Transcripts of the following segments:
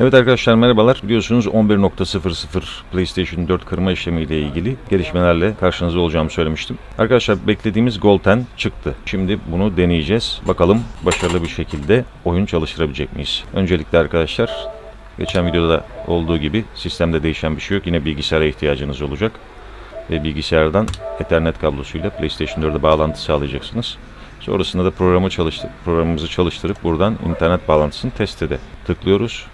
Evet arkadaşlar merhabalar. Biliyorsunuz 11.00 PlayStation 4 kırma işlemiyle ilgili gelişmelerle karşınızda olacağımı söylemiştim. Arkadaşlar beklediğimiz Gold 10 çıktı. Şimdi bunu deneyeceğiz. Bakalım başarılı bir şekilde oyun çalıştırabilecek miyiz? Öncelikle arkadaşlar geçen videoda olduğu gibi sistemde değişen bir şey yok. Yine bilgisayara ihtiyacınız olacak. Ve bilgisayardan Ethernet kablosuyla PlayStation 4'e bağlantı sağlayacaksınız. Sonrasında da programı çalıştır programımızı çalıştırıp buradan internet bağlantısını testede tıklıyoruz.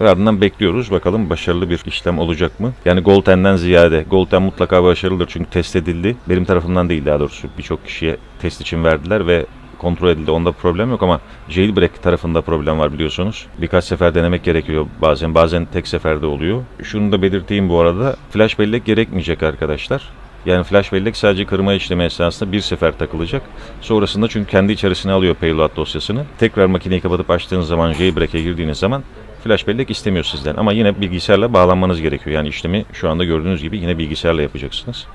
Ve ardından bekliyoruz. Bakalım başarılı bir işlem olacak mı? Yani Golten'den ziyade. Golten mutlaka başarılıdır çünkü test edildi. Benim tarafımdan değil daha doğrusu. Birçok kişiye test için verdiler ve kontrol edildi. Onda problem yok ama jailbreak tarafında problem var biliyorsunuz. Birkaç sefer denemek gerekiyor bazen. Bazen tek seferde oluyor. Şunu da belirteyim bu arada. Flash bellek gerekmeyecek arkadaşlar. Yani flash bellek sadece kırma işlemi esnasında bir sefer takılacak. Sonrasında çünkü kendi içerisine alıyor payload dosyasını. Tekrar makineyi kapatıp açtığınız zaman jailbreak'e girdiğiniz zaman flash bellek istemiyor sizden. Ama yine bilgisayarla bağlanmanız gerekiyor. Yani işlemi şu anda gördüğünüz gibi yine bilgisayarla yapacaksınız.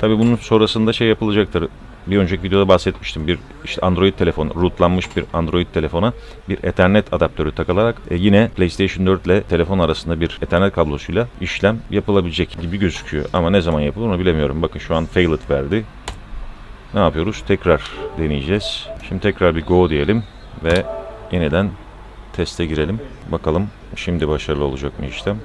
Tabii bunun sonrasında şey yapılacaktır. Bir önceki videoda bahsetmiştim. Bir işte Android telefon, rootlanmış bir Android telefona bir Ethernet adaptörü takılarak e, yine PlayStation 4 ile telefon arasında bir Ethernet kablosuyla işlem yapılabilecek gibi gözüküyor. Ama ne zaman yapılır onu bilemiyorum. Bakın şu an failed verdi. Ne yapıyoruz? Tekrar deneyeceğiz. Şimdi tekrar bir go diyelim ve yeniden teste girelim. Bakalım şimdi başarılı olacak mı işlem?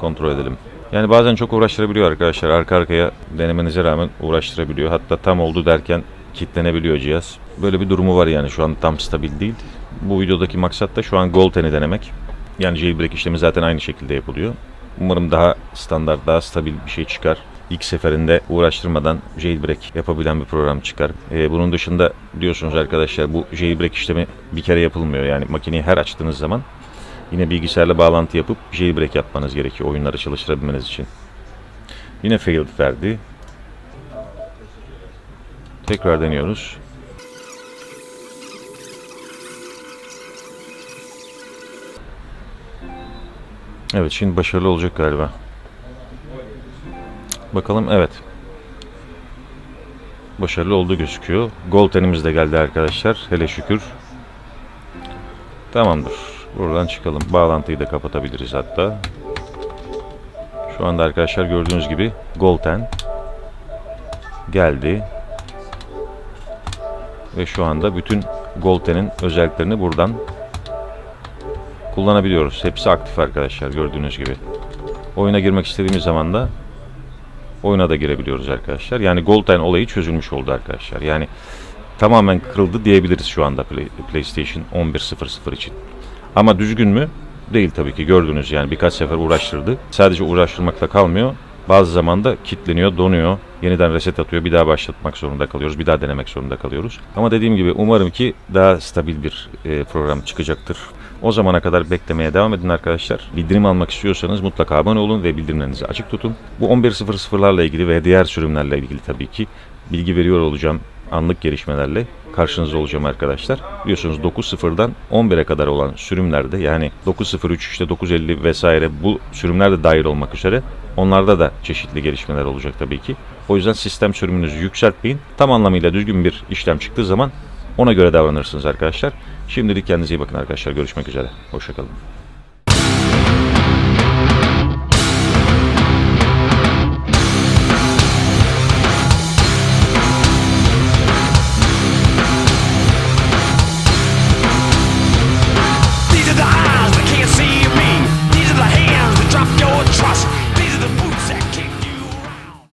Kontrol edelim. Yani bazen çok uğraştırabiliyor arkadaşlar. Arka arkaya denemenize rağmen uğraştırabiliyor. Hatta tam oldu derken kilitlenebiliyor cihaz. Böyle bir durumu var yani şu an tam stabil değil. Bu videodaki maksat da şu an Golten'i denemek. Yani jailbreak işlemi zaten aynı şekilde yapılıyor. Umarım daha standart, daha stabil bir şey çıkar. İlk seferinde uğraştırmadan jailbreak yapabilen bir program çıkar. Ee, bunun dışında biliyorsunuz arkadaşlar bu jailbreak işlemi bir kere yapılmıyor. Yani makineyi her açtığınız zaman yine bilgisayarla bağlantı yapıp jailbreak yapmanız gerekiyor oyunları çalıştırabilmeniz için. Yine failed verdi. Tekrar deniyoruz. Evet şimdi başarılı olacak galiba. Bakalım evet. Başarılı olduğu gözüküyor. Golden'imiz de geldi arkadaşlar. Hele şükür. Tamamdır. Buradan çıkalım. Bağlantıyı da kapatabiliriz hatta. Şu anda arkadaşlar gördüğünüz gibi Golden geldi. Ve şu anda bütün Golden'in özelliklerini buradan kullanabiliyoruz. Hepsi aktif arkadaşlar gördüğünüz gibi. Oyuna girmek istediğimiz zaman da oyuna da girebiliyoruz arkadaşlar. Yani Golden olayı çözülmüş oldu arkadaşlar. Yani tamamen kırıldı diyebiliriz şu anda Play- PlayStation 11.00 için. Ama düzgün mü? Değil tabii ki gördünüz yani birkaç sefer uğraştırdı. Sadece uğraştırmakla kalmıyor. Bazı zaman da kilitleniyor, donuyor. Yeniden reset atıyor. Bir daha başlatmak zorunda kalıyoruz. Bir daha denemek zorunda kalıyoruz. Ama dediğim gibi umarım ki daha stabil bir e, program çıkacaktır. O zamana kadar beklemeye devam edin arkadaşlar. Bildirim almak istiyorsanız mutlaka abone olun ve bildirimlerinizi açık tutun. Bu 11.00'larla ilgili ve diğer sürümlerle ilgili tabii ki bilgi veriyor olacağım anlık gelişmelerle karşınızda olacağım arkadaşlar. Biliyorsunuz 9.0'dan 11'e kadar olan sürümlerde yani 9.03 işte 9.50 vesaire bu sürümler de dahil olmak üzere onlarda da çeşitli gelişmeler olacak tabii ki. O yüzden sistem sürümünüzü yükseltmeyin. Tam anlamıyla düzgün bir işlem çıktığı zaman ona göre davranırsınız arkadaşlar. Şimdilik kendinize iyi bakın arkadaşlar. Görüşmek üzere. Hoşçakalın.